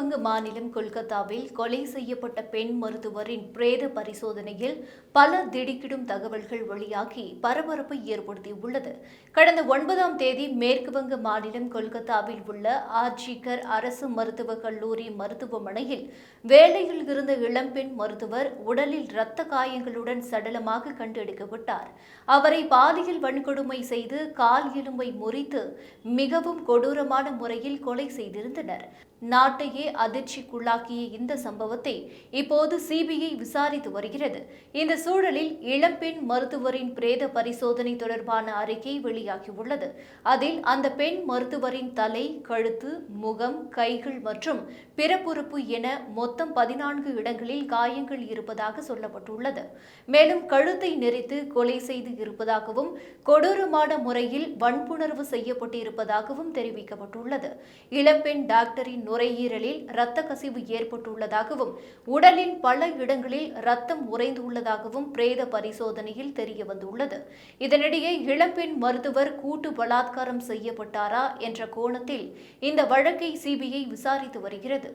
மேற்குவங்க மாநிலம் கொல்கத்தாவில் கொலை செய்யப்பட்ட பெண் மருத்துவரின் பிரேத பரிசோதனையில் பல திடுக்கிடும் தகவல்கள் வெளியாகி பரபரப்பை ஏற்படுத்தியுள்ளது. கடந்த ஒன்பதாம் தேதி மேற்குவங்க மாநிலம் கொல்கத்தாவில் உள்ள ஆர்ஜிகர் அரசு மருத்துவக் கல்லூரி மருத்துவமனையில் வேலையில் இருந்த இளம்பெண் மருத்துவர் உடலில் இரத்த காயங்களுடன் சடலமாக கண்டெடுக்கப்பட்டார். அவரை பாலியல் வன்கொடுமை செய்து கால் எலும்பை முறித்து மிகவும் கொடூரமான முறையில் கொலை செய்திருந்தனர். நாட்டையே அதிர்ச்சிக்குள்ளாக்கிய இந்த சம்பவத்தை இப்போது சிபிஐ விசாரித்து வருகிறது. இந்த சூழலில் இளம்பெண் மருத்துவரின் பிரேத பரிசோதனை தொடர்பான அறிக்கை வெளியாகியுள்ளது. அதில் அந்த பெண் மருத்துவரின் தலை கழுத்து முகம் கைகள் மற்றும் பிறப்புறுப்பு என மொத்தம் பதினான்கு இடங்களில் காயங்கள் இருப்பதாக சொல்லப்பட்டுள்ளது. மேலும் கழுத்தை நெரித்து கொலை செய்து இருப்பதாகவும் கொடூரமான முறையில் வன்புணர்வு செய்யப்பட்டிருப்பதாகவும் தெரிவிக்கப்பட்டுள்ளது. இளம்பெண் டாக்டரின் நுரையீரலில் இரத்த கசிவு ஏற்பட்டுள்ளதாகவும் உடலின் பல இடங்களில் ரத்தம் உறைந்துள்ளதாகவும் பிரேத பரிசோதனையில் தெரிய வந்துள்ளது இதனிடையே இளம்பெண் மருத்துவர் கூட்டு பலாத்காரம் செய்யப்பட்டாரா என்ற கோணத்தில் இந்த வழக்கை சிபிஐ விசாரித்து வருகிறது.